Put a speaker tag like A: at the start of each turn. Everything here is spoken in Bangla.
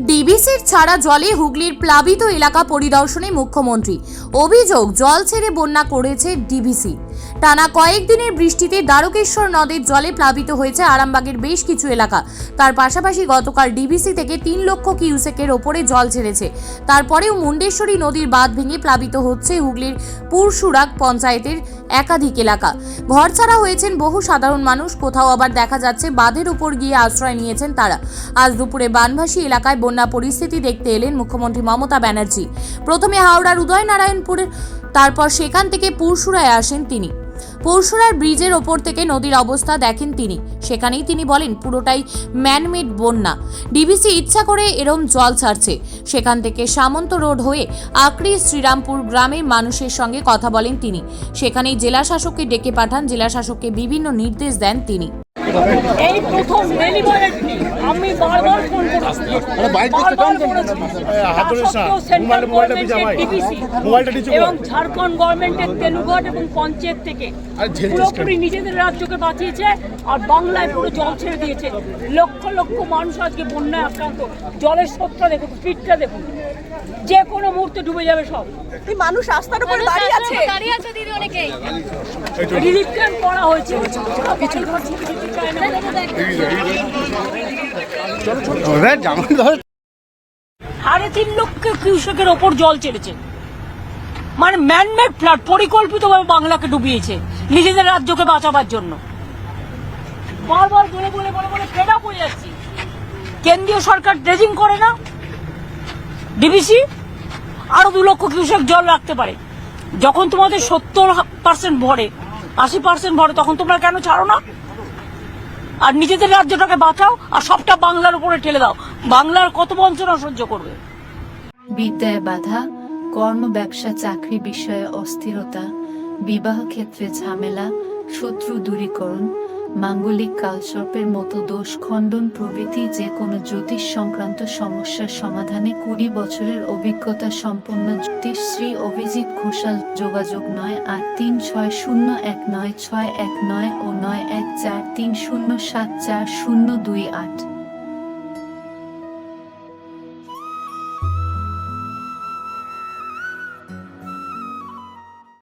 A: ডিবিসির ছাড়া জলে হুগলির প্লাবিত এলাকা পরিদর্শনে মুখ্যমন্ত্রী। অভিযোগ জল ছেড়ে বন্যা করেছে ডিবিসি। টানা কয়েকদিনের বৃষ্টিতে দ্বারকেশ্বর নদের জলে প্লাবিত হয়েছে আরামবাগের বেশ কিছু এলাকা। তার পাশাপাশি গতকাল ডিবিসি থেকে তিন লক্ষ কিউসেকের ওপরে জল ছেড়েছে। তারপরেও মুন্ডেশ্বরী নদীর বাঁধ ভেঙে প্লাবিত হচ্ছে হুগলির পুরসুরাগ পঞ্চায়েতের একাধিক এলাকা। ঘর ছাড়া হয়েছেন বহু সাধারণ মানুষ, কোথাও আবার দেখা যাচ্ছে বাঁধের উপর গিয়ে আশ্রয় নিয়েছেন তারা। আজ দুপুরে বানভাসী এলাকায় বন্যা পরিস্থিতি দেখতে এলেন মুখ্যমন্ত্রী মমতা ব্যানার্জি। প্রথমে হাওড়ার উদয়নারায়ণপুর তারপর সেখান থেকে পুরসুরায় আসেন তিনি। পরশুরার ব্রিজের ওপর থেকে নদীর অবস্থা দেখেন তিনি। সেখানেই তিনি বলেন, পুরোটাই ম্যানমেড বন্যা। ডিবিসি ইচ্ছা করে এরম জল ছাড়ছে। সেখান থেকে সামন্ত রোড হয়ে আকরি শ্রীরামপুর গ্রামের মানুষের সঙ্গে কথা বলেন তিনি। সেখানেই জেলা শাসককে ডেকে পাঠান। জেলা শাসককে বিভিন্ন নির্দেশ দেন তিনি।
B: এই প্রথম ডেলিভারেড আমি বারবার ফোন করেছি। এবং ঝাড়খণ্ড গভর্নমেন্টের তেলুঘাট এবং পঞ্চায়েত থেকে পুরোপুরি নিজেদের রাজ্যকে বাঁচিয়েছে আর বাংলায় পুরো জল ছেড়ে দিয়েছে। লক্ষ লক্ষ মানুষ আজকে বন্যায় আক্রান্ত। জলের স্রোতটা দেখুন স্পিডটা দেখুন। যে কোনো মুহূর্তে ডুবে যাবে সব।
C: মানুষ রাস্তার উপর দাঁড়িয়ে আছে।
D: দাঁড়িয়ে আছে দিদি
B: রিলিফ ক্যাম্প করা হয়েছে। কিছু সাড়ে তিন লক্ষ কিউসেকের ওপর জল ছেড়েছে মানে ম্যানমেড ফ্লাড পরিকল্পিতভাবে বাংলাকে ডুবিয়েছে। নিজেদের রাজ্যকে বাঁচাবার জন্য। বারবার বলে বলে বলে বলে ফেড আপ হয়ে যাচ্ছি। কেন্দ্রীয় সরকার ড্রেজিং করে না। ডিবিসি আরও দু লক্ষ কিউসেক জল রাখতে পারে। যখন তোমাদের সত্তর পার্সেন্ট ভরে, আশি পার্সেন্ট ভরে, তখন তোমরা কেন ছাড়ো না? আর নিজেদের রাজ্যটাকে বাঁচাও, আর সবটা বাংলার উপরে ঠেলে দাও। বাংলার কত বঞ্চনা সহ্য করবে?
E: বিদ্যায় বাধা, কর্ম, ব্যবসা, চাকরি বিষয়ে অস্থিরতা, বিবাহ ক্ষেত্রে ঝামেলা, শত্রু দূরীকরণ মাঙ্গলিক কালসর্পের মতো দোষ খণ্ডন প্রভৃতি যে কোনো জ্যোতিষ সংক্রান্ত সমস্যার সমাধানে কুড়ি বছরের অভিজ্ঞতা সম্পন্ন জ্যোতিষ শ্রী অভিজিৎ ঘোষাল, যোগাযোগ নয় আট তিন ছয় শূন্য এক নয় ছয় এক নয় ও নয় এক চার তিন শূন্য সাত চার শূন্য দুই আট।